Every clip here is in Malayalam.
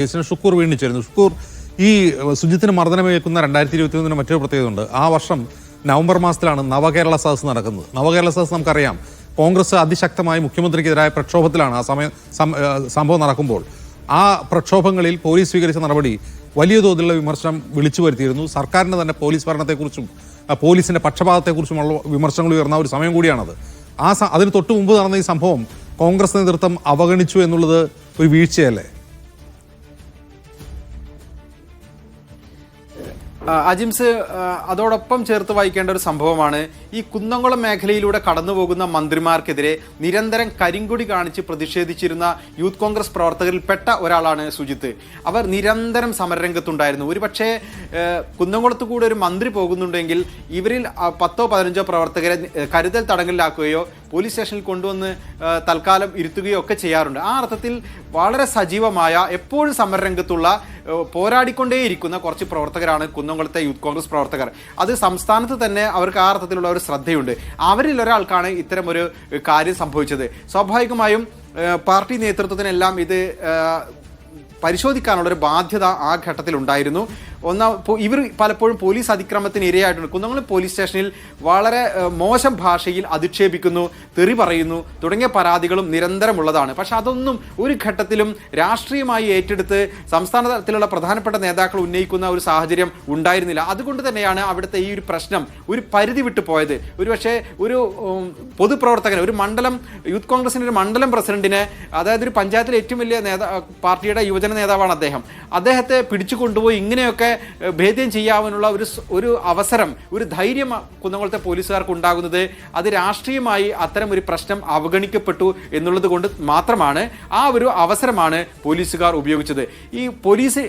കേസിന് ഷുക്കൂർ വീണിച്ചിരുന്നു. ഷുക്കൂർ ഈ സുജിത്തിന് മർദ്ദനമേക്കുന്ന രണ്ടായിരത്തി ഇരുപത്തി ഒന്നിന് മറ്റൊരു പ്രത്യേകതയുണ്ട്. ആ വർഷം നവംബർ മാസത്തിലാണ് നവകേരള സദസ് നടക്കുന്നത്. നവകേരള സദസ് നമുക്കറിയാം കോൺഗ്രസ് അതിശക്തമായി മുഖ്യമന്ത്രിക്കെതിരായ പ്രക്ഷോഭത്തിലാണ് ആ സമയം സംഭവം നടക്കുമ്പോൾ. ആ പ്രക്ഷോഭങ്ങളിൽ പോലീസ് സ്വീകരിച്ച നടപടി വലിയ തോതിലുള്ള വിമർശനം വിളിച്ചു വരുത്തിയിരുന്നു. സർക്കാരിന്റെ തന്നെ പോലീസ് ഭരണത്തെക്കുറിച്ചും പോലീസിന്റെ പക്ഷപാതത്തെക്കുറിച്ചുമുള്ള വിമർശനങ്ങൾ ഉയർന്ന ഒരു സമയം കൂടിയാണത്. ആ അതിന് തൊട്ട് മുമ്പ് നടന്ന ഈ സംഭവം കോൺഗ്രസ് നേതൃത്വം അവഗണിച്ചു എന്നുള്ളത് ഒരു വീഴ്ചയല്ലേ? അജിംസ് അതോടൊപ്പം ചേർത്ത് വായിക്കേണ്ട ഒരു സംഭവമാണ് ഈ കുന്നംകുളം മേഖലയിലൂടെ കടന്നു പോകുന്ന മന്ത്രിമാർക്കെതിരെ നിരന്തരം കരിങ്കൊടി കാണിച്ച് പ്രതിഷേധിച്ചിരുന്ന യൂത്ത് കോൺഗ്രസ് പ്രവർത്തകരിൽപ്പെട്ട ഒരാളാണ് സുജിത്ത്. അവർ നിരന്തരം സമരരംഗത്തുണ്ടായിരുന്നു. ഒരുപക്ഷെ കുന്നംകുളത്ത് കൂടെ ഒരു മന്ത്രി പോകുന്നുണ്ടെങ്കിൽ ഇവരിൽ പത്തോ പതിനഞ്ചോ പ്രവർത്തകരെ കരുതൽ തടങ്കലിലാക്കുകയോ പോലീസ് സ്റ്റേഷനിൽ കൊണ്ടുവന്ന് തൽക്കാലം ഇരുത്തുകയോ ഒക്കെ ചെയ്യാറുണ്ട്. ആ അർത്ഥത്തിൽ വളരെ സജീവമായ എപ്പോഴും സമരരംഗത്തുള്ള പോരാടിക്കൊണ്ടേയിരിക്കുന്ന കുറച്ച് പ്രവർത്തകരാണ് കുന്നംകുളത്തെ യൂത്ത് കോൺഗ്രസ് പ്രവർത്തകർ. അത് സംസ്ഥാനത്ത് തന്നെ അവർക്ക് ആ അർത്ഥത്തിലുള്ള ഒരു ശ്രദ്ധയുണ്ട്. അവരിൽ ഒരാൾക്കാണ് ഇത്തരം ഒരു കാര്യം സംഭവിച്ചത്. സ്വാഭാവികമായും പാർട്ടി നേതൃത്വത്തിനെല്ലാം ഇത് പരിശോധിക്കാനുള്ള ഒരു ബാധ്യത ആ ഘട്ടത്തിൽ ഉണ്ടായിരുന്നു ഒന്നാ ഇവർ പലപ്പോഴും പോലീസ് അതിക്രമത്തിന് ഇരയായിട്ടുണ്ട്. കുന്നംകുളം പോലീസ് സ്റ്റേഷനിൽ വളരെ മോശം ഭാഷയിൽ അധിക്ഷേപിക്കുന്നു തെറി പറയുന്നു തുടങ്ങിയ പരാതികളും നിരന്തരമുള്ളതാണ്. പക്ഷെ അതൊന്നും ഒരു ഘട്ടത്തിലും രാഷ്ട്രീയമായി ഏറ്റെടുത്ത് സംസ്ഥാന തലത്തിലുള്ള പ്രധാനപ്പെട്ട നേതാക്കൾ ഉന്നയിക്കുന്ന ഒരു സാഹചര്യം ഉണ്ടായിരുന്നില്ല. അതുകൊണ്ട് തന്നെയാണ് അവിടുത്തെ ഈ ഒരു പ്രശ്നം ഒരു പരിധി വിട്ടു പോയത്. ഒരുപക്ഷെ ഒരു പൊതുപ്രവർത്തകൻ ഒരു മണ്ഡലം യൂത്ത് കോൺഗ്രസിന്റെ ഒരു മണ്ഡലം പ്രസിഡന്റിനെ അതായത് ഒരു പഞ്ചായത്തിലെ ഏറ്റവും വലിയ നേതാ പാർട്ടിയുടെ യുവജന നേതാവാണ് അദ്ദേഹം. അദ്ദേഹത്തെ പിടിച്ചു കൊണ്ടുപോയി ഇങ്ങനെയൊക്കെ ഭേദ്യം ചെയ്യാനുള്ള ഒരു ഒരു അവസരം ഒരു ധൈര്യം കുന്നംകുളത്തെ പോലീസുകാർക്ക് ഉണ്ടാകുന്നത് അത് രാഷ്ട്രീയമായി അത്തരം ഒരു പ്രശ്നം അവഗണിക്കപ്പെട്ടു എന്നുള്ളത് കൊണ്ട് മാത്രമാണ് ആ ഒരു അവസരമാണ് പോലീസുകാർ ഉപയോഗിച്ചത്. ഈ പോലീസ്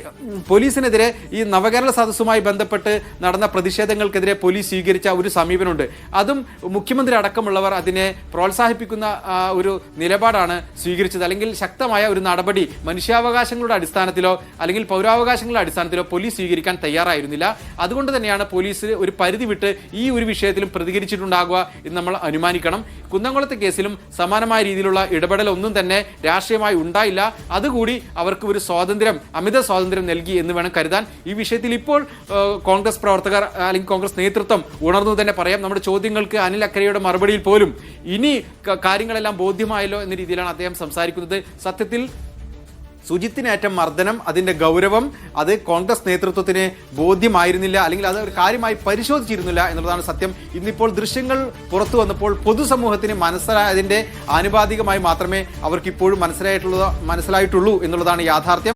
പോലീസിനെതിരെ ഈ നവകേരള സദസ്സുമായി ബന്ധപ്പെട്ട് നടന്ന പ്രതിഷേധങ്ങൾക്കെതിരെ പോലീസ് സ്വീകരിച്ച ഒരു സമീപനമുണ്ട്. അതും മുഖ്യമന്ത്രി അടക്കമുള്ളവർ അതിനെ പ്രോത്സാഹിപ്പിക്കുന്ന ഒരു നിലപാടാണ് സ്വീകരിച്ചത്. അല്ലെങ്കിൽ ശക്തമായ ഒരു നടപടി മനുഷ്യാവകാശങ്ങളുടെ അടിസ്ഥാനത്തിലോ അല്ലെങ്കിൽ പൗരാവകാശങ്ങളുടെ അടിസ്ഥാനത്തിലോ പോലീസ് സ്വീകരിക്കാൻ തയ്യാറായിരുന്നില്ല. അതുകൊണ്ട് തന്നെയാണ് പോലീസ് ഒരു പരിധി വിട്ട് ഈ ഒരു വിഷയത്തിലും പ്രതികരിച്ചിട്ടുണ്ടാകുക എന്ന് നമ്മൾ അനുമാനിക്കണം. കുന്നംകുളത്തെ കേസിലും സമാനമായ രീതിയിലുള്ള ഇടപെടൽ ഒന്നും തന്നെ രാഷ്ട്രീയമായി ഉണ്ടായില്ല. അതുകൂടി അവർക്ക് ഒരു സ്വാതന്ത്ര്യം അമിത സ്വാതന്ത്ര്യം നൽകി എന്ന് വേണം കരുതാൻ. ഈ വിഷയത്തിൽ ഇപ്പോൾ കോൺഗ്രസ് പ്രവർത്തകർ അല്ലെങ്കിൽ കോൺഗ്രസ് നേതൃത്വം ഉണർന്നു തന്നെ പറയാം. നമ്മുടെ ചോദ്യങ്ങൾക്ക് അനിൽ അക്കരയുടെ മറുപടിയിൽ പോലും ഇനി കാര്യങ്ങളെല്ലാം ബോധ്യമായല്ലോ എന്ന രീതിയിലാണ് അദ്ദേഹം സംസാരിക്കുന്നത്. സത്യത്തിൽ സുജിത്തിനേറ്റ മർദ്ദനം അതിന്റെ ഗൗരവം അത് കോൺഗ്രസ് നേതൃത്വത്തിന് ബോധ്യമായിരുന്നില്ല അല്ലെങ്കിൽ അത് ഒരു കാര്യമായി പരിശോധിച്ചിരുന്നില്ല എന്നുള്ളതാണ് സത്യം. ഇന്നിപ്പോൾ ദൃശ്യങ്ങൾ പുറത്തു വന്നപ്പോൾ പൊതുസമൂഹത്തിന് മനസ്സിലായതിന്റെ ആനുപാതികമായി മാത്രമേ അവർക്ക് ഇപ്പോഴും മനസ്സിലായിട്ടുള്ള മനസ്സിലായിട്ടുള്ളൂ എന്നുള്ളതാണ് യാഥാർത്ഥ്യം.